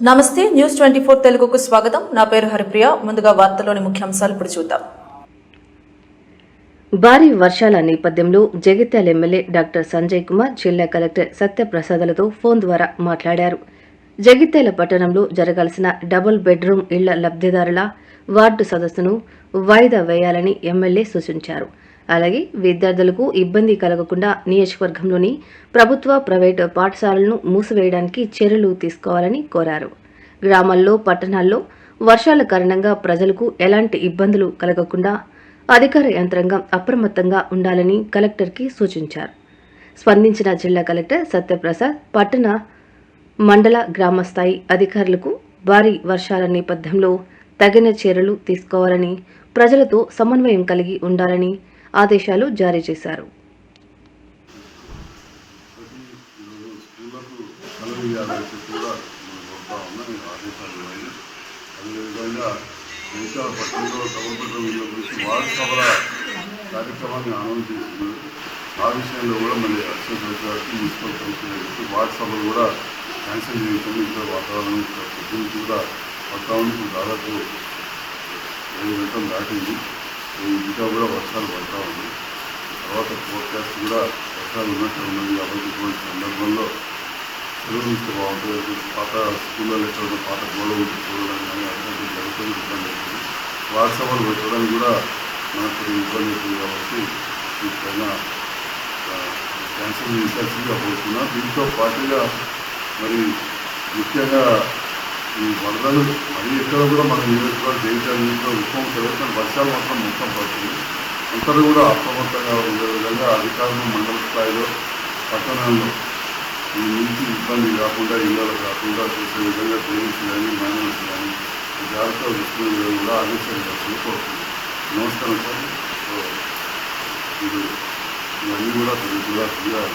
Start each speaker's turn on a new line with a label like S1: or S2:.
S1: నమస్తే news twenty four తెలుగుకు స్వాగతం. నా పేరు హరిప్రియ. ముందుగా వార్తలోని ముఖ్యాంశాలు ఇప్పుడు చూద్దాం.
S2: భారీ వర్షాల నేపథ్యంలో జగిత్యాల ఎమ్మెల్యే డాక్టర్ సంజయ్ కుమార్ జిల్లా కలెక్టర్ సత్యప్రసాదలతో ఫోన్ ద్వారా మాట్లాడారు. జగిత్యాల పట్టణంలో జరగాల్సిన డబుల్ బెడ్రూమ్ ఇళ్ళ లబ్ధిదారుల వార్డు సదస్సును వాయిదా వేయాలని ఎమ్మెల్యే సూచించారు. అలాగే విద్యార్థులకు ఇబ్బంది కలగకుండా నియోజకవర్గంలోని ప్రభుత్వ ప్రైవేటు పాఠశాలలను మూసివేయడానికి చర్యలు తీసుకోవాలని కోరారు. గ్రామాల్లో పట్టణాల్లో వర్షాల కారణంగా ప్రజలకు ఎలాంటి ఇబ్బందులు కలగకుండా అధికార యంత్రాంగం అప్రమత్తంగా ఉండాలని కలెక్టర్కి సూచించారు. స్పందించిన జిల్లా కలెక్టర్ సత్యప్రసాద్ పట్టణ మండల గ్రామ స్థాయి అధికారులకు భారీ వర్షాల నేపథ్యంలో తగిన చర్యలు తీసుకోవాలని ప్రజలతో సమన్వయం కలిగి ఉండాలని ఆదేశాలు జారీ చేశారు.
S3: కూడా ఆదేశాలు అదేవిధంగా మిగతా పట్టణంలో ప్రభుత్వం గురించి వార్డు కార్యక్రమాన్ని చేస్తున్నారు ఆ విషయంలో కూడా మళ్ళీ అసిస్టెంట్ కలెక్టర్ మున్సిపల్ కమిషనర్ చెప్పి సభలు కూడా క్యాన్సిల్ చేయకుండా ఇంట్లో వాతావరణం పొద్దున్న కూడా వాతావరణం దాదాపు ఏడు గంటలు దాటింది. ఇంకా కూడా వర్షాలు పడతా ఉంది. తర్వాత ఫోర్కాస్ట్ కూడా వర్షాలు ఉన్నట్టు ఉన్నది కాబట్టి ఇటువంటి సందర్భంలో సెలవులు ఇస్తే బాగుంటుంది పాత స్కూల్లో ఎక్కడ పాత గోడలు ఉంటే చూడడం కానీ అటువంటి జరుగుతుంది ఇబ్బంది అవుతుంది. వాట్సాప్లు పెట్టడం కూడా మనకు ఇబ్బంది అవుతుంది కాబట్టి వీటిపైన క్యాన్సిల్ చేయాల్సిందిగా పోతున్నా. దీంతో పాటుగా మరి ముఖ్యంగా ఈ వరదలు అది ఎక్కడ కూడా మన నియోజకవర్గం దేశాల్లో ఉత్తమ జరుగుతున్న వర్షాలు మాత్రం మొత్తం పడుతుంది అందరూ కూడా అప్రమత్తంగా ఉండే విధంగా అధికారులు మండల స్థాయిలో పట్టణాల్లో ఈ నీటి ఇబ్బంది కాకుండా ఇళ్ళలో కాకుండా చేసే విధంగా పేరెంట్స్ కానీ మైనర్స్ కానీ జాగ్రత్తగా చూసుకునే విధంగా కూడా ఆదేశాలు చేస్తున్న నమస్కారం సార్. ఇది ఇవన్నీ కూడా కూడా